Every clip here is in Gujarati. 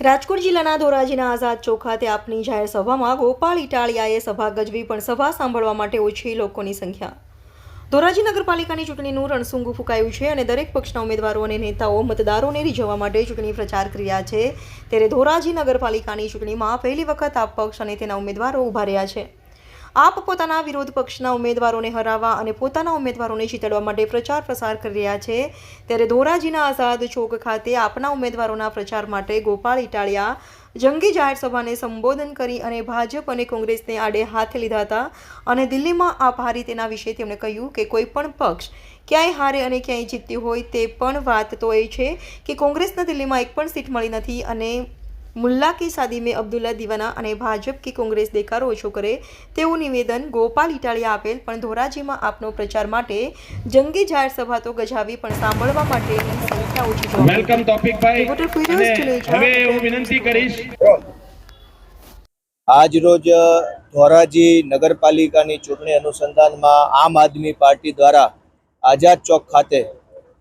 રાજકોટ જિલ્લાના ધોરાજીના આઝાદ ચોક ખાતે આપની જાહેર સભામાં ગોપાલ ઇટાલિયાએ સભા ગજવી, પણ સભા સાંભળવા માટે ઓછી લોકોની સંખ્યા. ધોરાજી નગરપાલિકાની ચૂંટણીનું રણસૂંગું ફૂંકાયું છે અને દરેક પક્ષના ઉમેદવારો અને નેતાઓ મતદારોને રીઝવવા માટે ચૂંટણી પ્રચાર કરી રહ્યા છે. ત્યારે ધોરાજી નગરપાલિકાની ચૂંટણીમાં પહેલી વખત આપ પક્ષ અને તેના ઉમેદવારો ઊભા રહ્યા છે. આપ પોતાના વિરોધ પક્ષના ઉમેદવારોને હરાવવા અને પોતાના ઉમેદવારોને જીતાડવા માટે પ્રચાર પ્રસાર કરી રહ્યા છે. ત્યારે ધોરાજીના આઝાદ ચોક ખાતે આપના ઉમેદવારોના પ્રચાર માટે ગોપાલ ઇટાળિયા જંગી જાહેર સભાને સંબોધન કરી અને ભાજપ અને કોંગ્રેસને આડે હાથ લીધા હતા અને દિલ્હીમાં આપ હારી તેના વિશે તેમણે કહ્યું કે કોઈ પણ પક્ષ ક્યાંય હારે અને ક્યાંય જીત્યું હોય તે પણ વાત તો એ છે કે કોંગ્રેસના દિલ્હીમાં એક પણ સીટ મળી નથી અને મુલ્લા કે શાદી મેં અબ્દુલ્લા દીવાના અને ભાજપ કે કોંગ્રેસ દેખાડો ઓછો કરે તેવું નિવેદન ગોપાલ ઇટાલિયા આપેલ પણ ધોરાજીમાં આપનો પ્રચાર માટે જંગી જાહેર સભા તો ગજાવી પણ સાંભળવા માટેની સંખ્યા ઓછી વેલકમ તોફિકભાઈ રિપોર્ટર ફિરોઝ અને ચુલેજા, હવે હું વિનંતી કરીશ. આજ રોજ ધોરાજી નગરપાલિકાની ચૂંટણી અનુસંધાનમાં આમ આદમી પાર્ટી દ્વારા આઝાદ ચોક ખાતે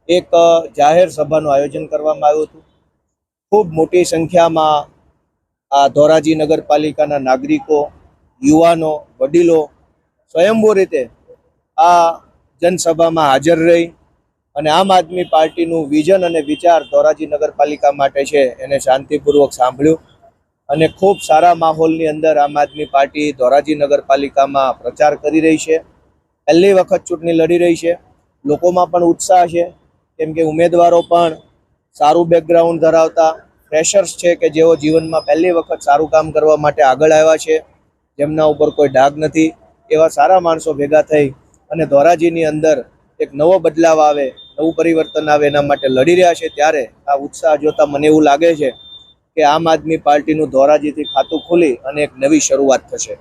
એક જાહેર સભાનું આયોજન કરવામાં આવ્યું હતું. ખૂબ મોટી સંખ્યામાં આ ધોરાજી નગરપાલિકાના નાગરિકો, યુવાનો, વડીલો સ્વયંભૂ રીતે આ જનસભામાં હાજર રહી અને આમ આદમી પાર્ટીનું વિઝન અને વિચાર ધોરાજી નગરપાલિકા માટે છે એને શાંતિપૂર્વક સાંભળ્યું અને ખૂબ સારા માહોલની અંદર આમ આદમી પાર્ટી ધોરાજી નગરપાલિકામાં પ્રચાર કરી રહી છે. પહેલી વખત ચૂંટણી લડી રહી છે. લોકોમાં પણ ઉત્સાહ છે. કેમ કે ઉમેદવારો પણ સારું બેકગ્રાઉન્ડ ધરાવતા ફ્રેશર્સ છે કે જેઓ જીવનમાં પહેલી વખત સારું કામ કરવા માટે આગળ આવ્યા છે, જેમના ઉપર કોઈ ડાઘ નથી, એવા સારા માણસો ભેગા થઈ અને ધોરાજીની અંદર એક નવો બદલાવ આવે, નવું પરિવર્તન આવે એના માટે લડી રહ્યા છે, ત્યારે આ ઉત્સાહ જોતા મને એવું લાગે છે કે આમ આદમી પાર્ટીનું ધોરાજીથી ખાતું ખુલી અને એક નવી શરૂઆત થશે.